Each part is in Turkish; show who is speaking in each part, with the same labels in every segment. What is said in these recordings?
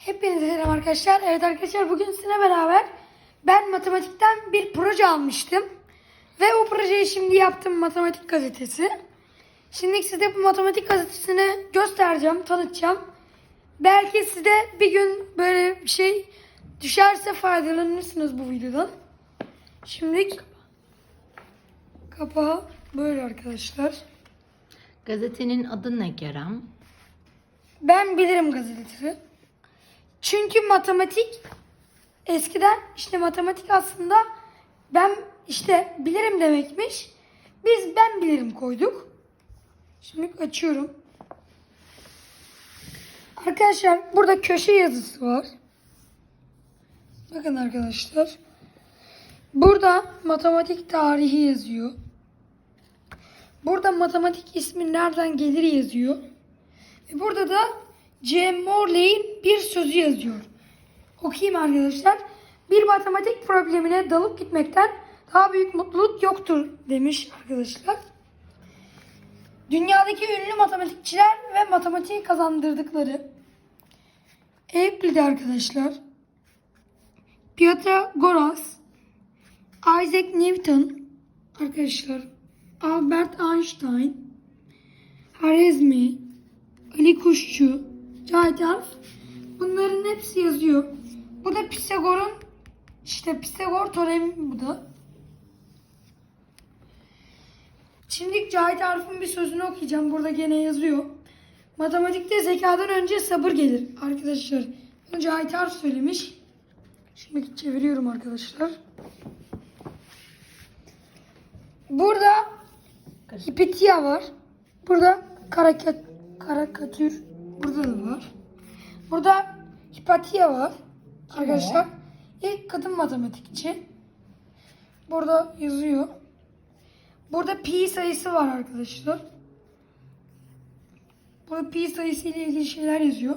Speaker 1: Hepinize selam arkadaşlar. Evet arkadaşlar bugün sizinle beraber ben matematikten bir proje almıştım. Ve o projeyi şimdi yaptım matematik gazetesi. Şimdi size bu matematik gazetesini göstereceğim, tanıtacağım. Belki size bir gün böyle bir şey düşerse faydalanırsınız bu videodan. Şimdi kapağı böyle arkadaşlar.
Speaker 2: Gazetenin adı ne Kerem?
Speaker 1: Ben bilirim gazetesi. Çünkü matematik eskiden işte matematik aslında ben işte bilirim demekmiş. Biz ben bilirim koyduk. Şimdi açıyorum. Arkadaşlar burada köşe yazısı var. Bakın arkadaşlar. Burada matematik tarihi yazıyor. Burada matematik ismi nereden gelir yazıyor. Burada da C. Morley'in bir sözü yazıyor. Okuyayım arkadaşlar. Bir matematik problemine dalıp gitmekten daha büyük mutluluk yoktur demiş arkadaşlar. Dünyadaki ünlü matematikçiler ve matematiği kazandırdıkları Euclid arkadaşlar. Pythagoras, Isaac Newton arkadaşlar, Albert Einstein, Harizmi, Ali Kuşçu, Cahit Arf bunların hepsi yazıyor. Bu da Pisagor'un işte Pisagor teoremi bu da. Şimdi Cahit Arf'ın bir sözünü okuyacağım. Burada gene yazıyor. Matematikte zekadan önce sabır gelir. Arkadaşlar bunu Cahit Arf söylemiş. Şimdi çeviriyorum arkadaşlar. Burada Hipitia var. Burada karakat, karakatür burada da var. Burada Hipatia var. Arkadaşlar ilk kadın matematikçi. Burada yazıyor. Burada pi sayısı var arkadaşlar. Burada pi sayısı ile ilgili şeyler yazıyor.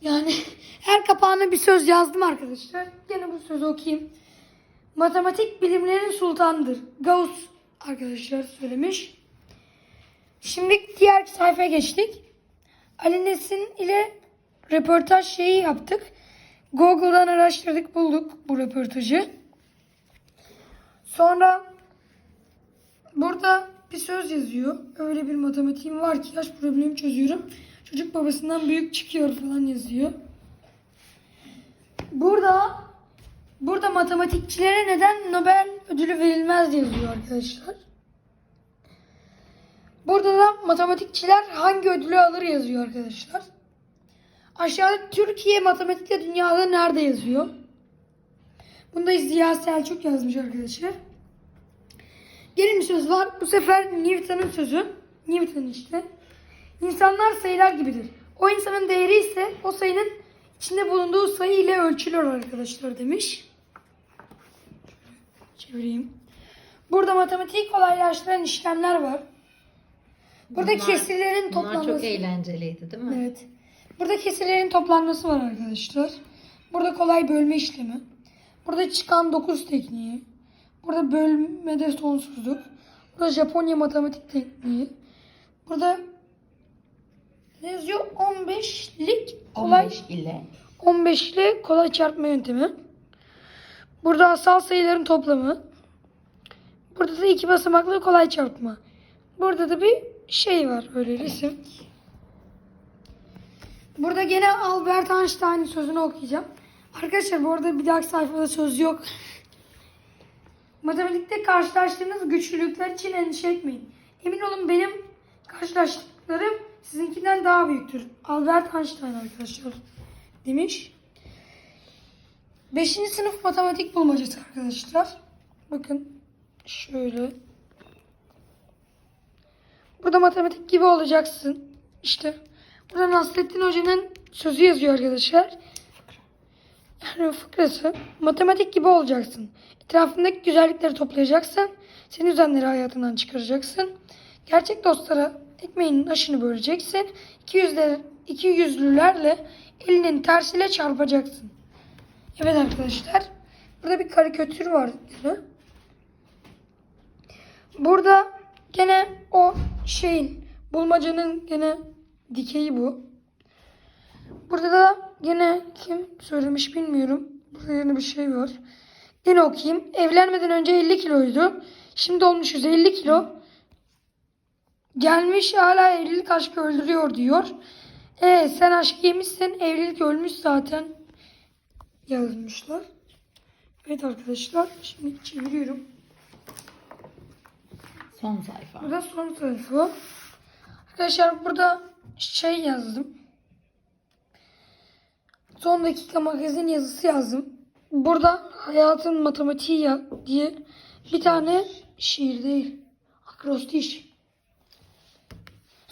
Speaker 1: Yani her kapağına bir söz yazdım arkadaşlar. Gene bu sözü okuyayım. Matematik bilimlerin sultanıdır. Gauss arkadaşlar söylemiş. Şimdi diğer sayfaya geçtik. Ali Nesin ile röportaj şeyi yaptık. Google'dan araştırdık bulduk bu röportajı. Sonra burada bir söz yazıyor. Öyle bir matematiğim var ki yaş problemi çözüyorum. Çocuk babasından büyük çıkıyor falan yazıyor. Burada burada matematikçilere neden Nobel ödülü verilmez yazıyor arkadaşlar. Burada da matematikçiler hangi ödülü alır yazıyor arkadaşlar. Aşağıda Türkiye matematikte dünyada nerede yazıyor. Bunda Ziya Selçuk yazmış arkadaşlar. Gelin bir söz var. Bu sefer Newton'un sözü. Newton işte. İnsanlar sayılar gibidir. O insanın değeri ise o sayının içinde bulunduğu sayı ile ölçülür arkadaşlar demiş. Çevireyim. Burada matematiği kolaylaştıran işlemler var. Burada
Speaker 2: Bunlar-
Speaker 1: kesirlerin
Speaker 2: Bunlar
Speaker 1: toplanması.
Speaker 2: çok eğlenceliydi değil mi?
Speaker 1: Evet. Burada kesirlerin toplanması var arkadaşlar. Burada kolay bölme işlemi. Burada çıkan 9 tekniği. Burada bölmede sonsuzluk. Burada Japonya matematik tekniği. Burada ne yazıyor? 15'lik kolay
Speaker 2: 15 ile
Speaker 1: 15'li kolay çarpma yöntemi. Burada asal sayıların toplamı. Burada da iki basamaklı kolay çarpma. Burada da bir şey var böyle resim. Burada gene Albert Einstein'ın sözünü okuyacağım. Arkadaşlar bu arada bir dahaki sayfada söz yok. Matematikte karşılaştığınız güçlülükler için endişe etmeyin. Emin olun benim karşılaştıklarım sizinkinden daha büyüktür. Albert Einstein arkadaşlar demiş. Beşinci sınıf matematik bulmacası arkadaşlar. Bakın şöyle. Burada matematik gibi olacaksın. İşte burada Nasrettin Hoca'nın sözü yazıyor arkadaşlar. Yani fıkrası. Matematik gibi olacaksın. Etrafındaki güzellikleri toplayacaksın. Senin düzenleri hayatından çıkaracaksın. Gerçek dostlara ekmeğinin aşını böleceksin. İki, yüzler, iki yüzlülerle elinin tersiyle çarpacaksın. Evet arkadaşlar. Burada bir karikatür var. Burada gene o şeyin bulmacanın gene dikeyi bu. Bu Burada da yine kim söylemiş bilmiyorum. Burada yine bir şey var. Yine okuyayım. Evlenmeden önce 50 kiloydu. Şimdi olmuş 150 kilo. Gelmiş hala evlilik aşkı öldürüyor diyor. E sen aşk yemişsin evlilik ölmüş zaten yazmışlar. Evet arkadaşlar şimdi çeviriyorum.
Speaker 2: Son sayfa.
Speaker 1: Burada son sayfa. Arkadaşlar burada şey yazdım. Son dakika magazin yazısı yazdım. Burada hayatın matematiği ya diye bir tane şiir değil. Akrostiş.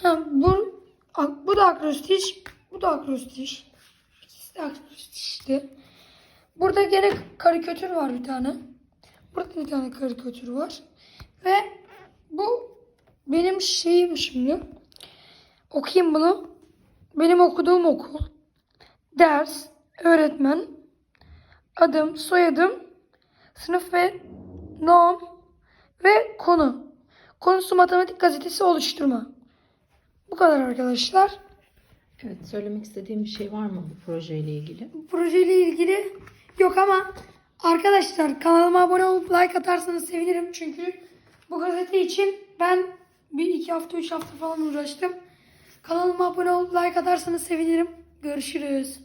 Speaker 1: Ha, bu, bu da akrostiş. Bu da akrostiş. İkisi de akrostişti. Burada gene karikatür var bir tane. Burada bir tane karikatür var. Ve bu benim şeyim şimdi. Okuyayım bunu. Benim okuduğum okul. Ders, öğretmen, adım, soyadım, sınıf ve nom ve konu. Konusu matematik gazetesi oluşturma. Bu kadar arkadaşlar.
Speaker 2: Evet, söylemek istediğim bir şey var mı bu projeyle ilgili?
Speaker 1: Bu projeyle ilgili yok ama arkadaşlar kanalıma abone olup like atarsanız sevinirim. Çünkü bu gazete için ben bir iki hafta üç hafta falan uğraştım. Kanalıma abone olup like atarsanız sevinirim. Görüşürüz.